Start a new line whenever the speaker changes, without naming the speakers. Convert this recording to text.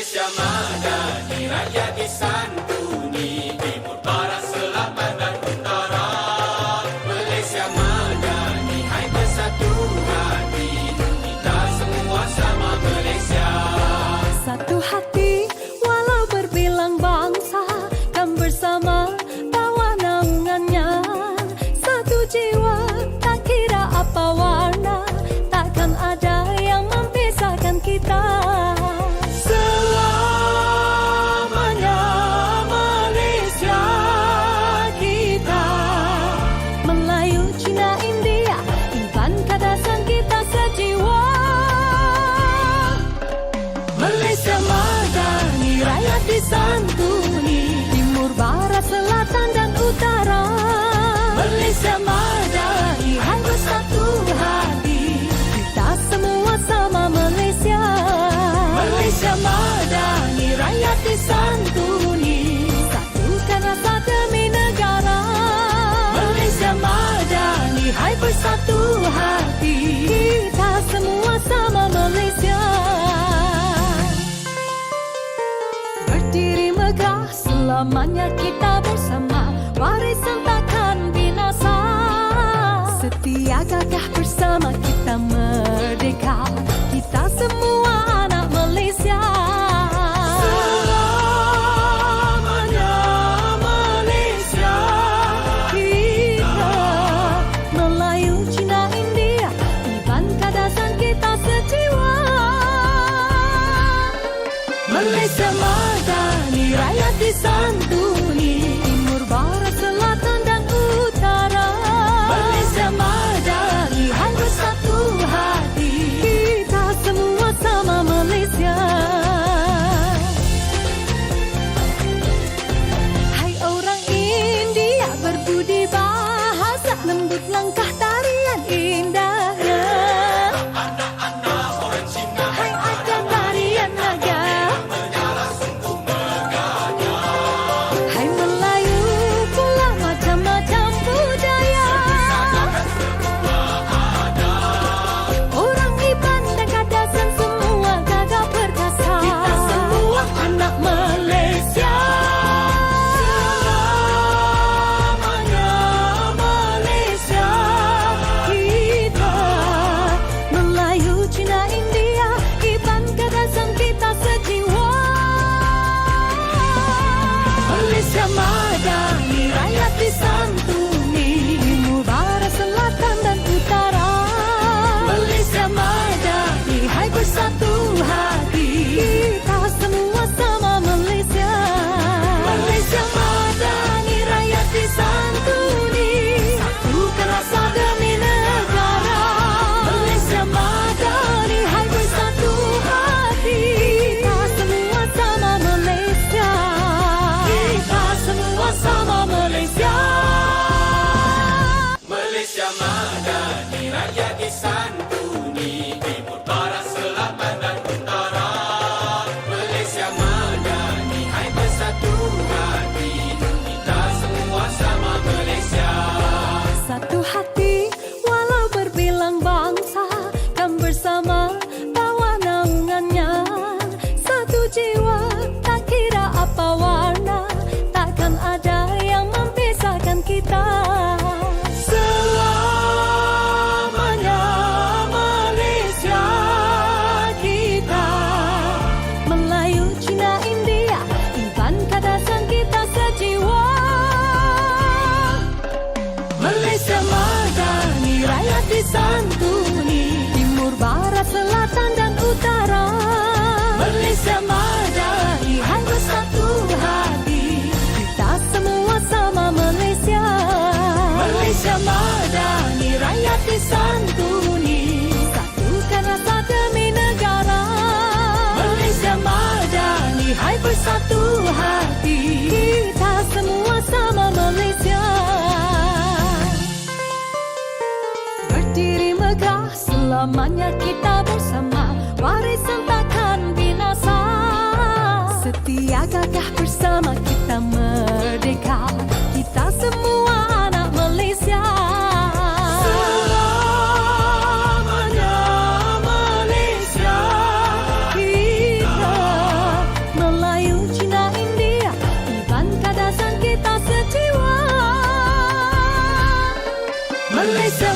Indonesia Madani rakyat
di sana bersama dari hanya satu hati. Kita semua sama Malaysia. Malaysia madani rakyat di santuni. Satukan rasa demi negara. Malaysia madani hai bersatu hati. Kita semua sama Malaysia. Berdiri megah selamanya kita bersama. santuni timur barat selatan dan utara. Malaysia madani hai bersatu hati. Kita semua Sama Malaysia. Satu hati walau berbilang bangsa kan bersama bawa naungannya. Satu jiwa selamanya kita bersama warisan takkan binasa setia gagah bersama kita merdeka kita semua nak Malaysia. Selamanya Malaysia. Ia Melayu Cina India. Iban kadaran kita setiap. Malaysia